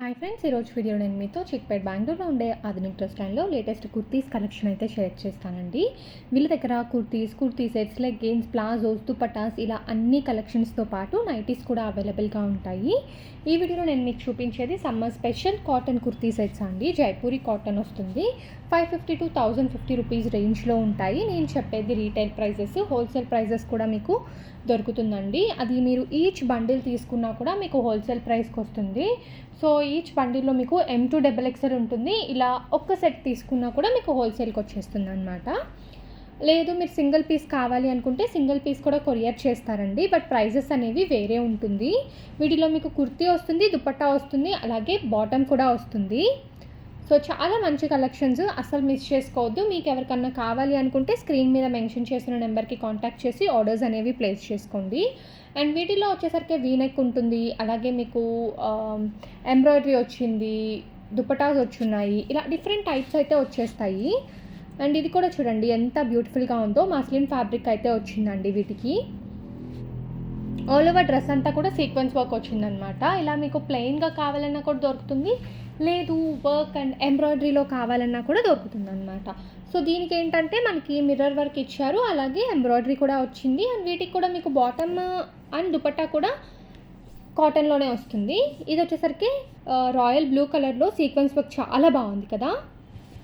Hi friends ఈరోజు video నేను మీతో చిక్పేట్ బెంగళూరులో ఉండే ఆధునిక్ డ్రెస్ స్టాండ్లో లేటెస్ట్ కుర్తీస్ కలెక్షన్ అయితే షేర్ చేస్తానండి. వీళ్ళ దగ్గర kurtis kurti sets leggings palazzos dupattas ఇలా అన్ని కలెక్షన్స్తో పాటు నైటీస్ కూడా అవైలబుల్గా ఉంటాయి. ఈ వీడియోలో నేను మీకు చూపించేది summer special cotton kurti sets అండి. జైపూరి కాటన్ వస్తుంది. Five fifty to thousand fifty rupees రేంజ్లో ఉంటాయి. నేను చెప్పేది రీటైల్ ప్రైజెస్ హోల్సేల్ ప్రైజెస్ కూడా మీకు దొరుకుతుందండి. అది మీరు ఈచ్ బండిల్ తీసుకున్నా కూడా మీకు హోల్సేల్ ప్రైస్కి వస్తుంది. సో ఈచ్ బండిల్లో మీకు ఎం టూ డబల్ ఎక్సెల్ ఉంటుంది. ఇలా ఒక్క సెట్ తీసుకున్నా కూడా మీకు హోల్సేల్కి వచ్చేస్తుంది అనమాట లేదు మీరు సింగిల్ పీస్ కావాలి అనుకుంటే సింగిల్ పీస్ కూడా కొరియర్ చేస్తారండి. బట్ ప్రైజెస్ అనేవి వేరే ఉంటుంది. వీటిలో మీకు కుర్తీ వస్తుంది దుపట్టా వస్తుంది అలాగే బాటమ్ కూడా వస్తుంది. సో చాలా మంచి కలెక్షన్స్ అసలు మిస్ చేసుకోవద్దు. మీకు ఎవరికన్నా కావాలి అనుకుంటే స్క్రీన్ మీద మెన్షన్ చేసిన నెంబర్కి కాంటాక్ట్ చేసి ఆర్డర్స్ అనేవి ప్లేస్ చేసుకోండి. అండ్ వీటిలో వచ్చేసరికి వీనెక్ ఉంటుంది. అలాగే మీకు ఎంబ్రాయిడరీ వచ్చింది దుపటాస్ వచ్చున్నాయి. ఇలా డిఫరెంట్ టైప్స్ అయితే వచ్చేస్తాయి. అండ్ ఇది కూడా చూడండి ఎంత బ్యూటిఫుల్గా ఉందో. మస్లిన్ ఫ్యాబ్రిక్ అయితే వచ్చిందండి వీటికి. ఆల్ ఓవర్ డ్రెస్ అంతా కూడా సీక్వెన్స్ వర్క్ వచ్చిందనమాట ఇలా మీకు ప్లెయిన్గా కావాలన్నా కూడా దొరుకుతుంది. లేదు వర్క్ అండ్ ఎంబ్రాయిడరీలో కావాలన్నా కూడా దొరుకుతుంది అనమాట సో దీనికి ఏంటంటే మనకి మిర్రర్ వర్క్ ఇచ్చారు. అలాగే ఎంబ్రాయిడరీ కూడా వచ్చింది. అండ్ వీటికి కూడా మీకు బాటమ్ అండ్ దుపట్టా కూడా కాటన్లోనే వస్తుంది. ఇది వచ్చేసరికి రాయల్ బ్లూ కలర్లో సీక్వెన్స్ వర్క్ చాలా బాగుంది కదా.